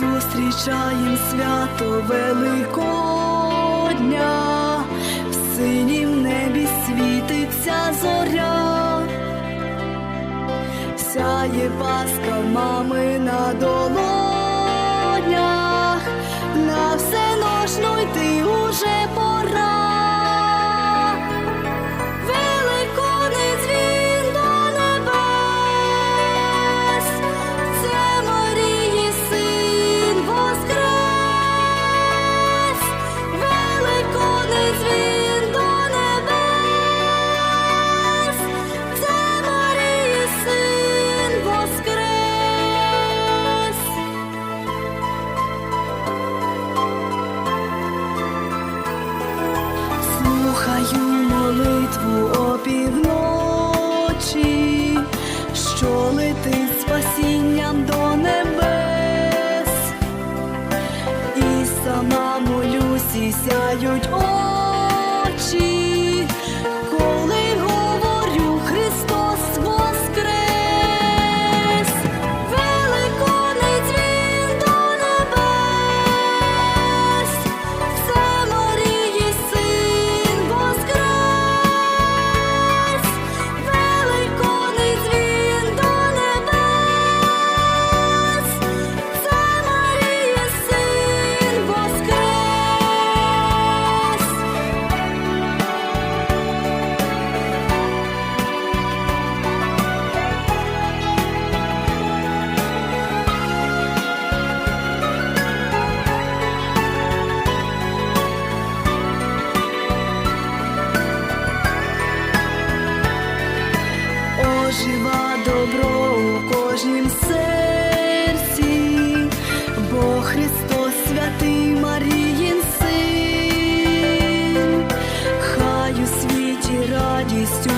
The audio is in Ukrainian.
зустрічаєм свято Великодня, в синім небі світиться зоря, сяє паска мами на долонях, Слухаю молитву опівночі, що летить спасінням до небес, і сама молюсь, і сяють очі, жива добро у кожнім серці, бо Христос святий Маріїн син, хай у світі радістю.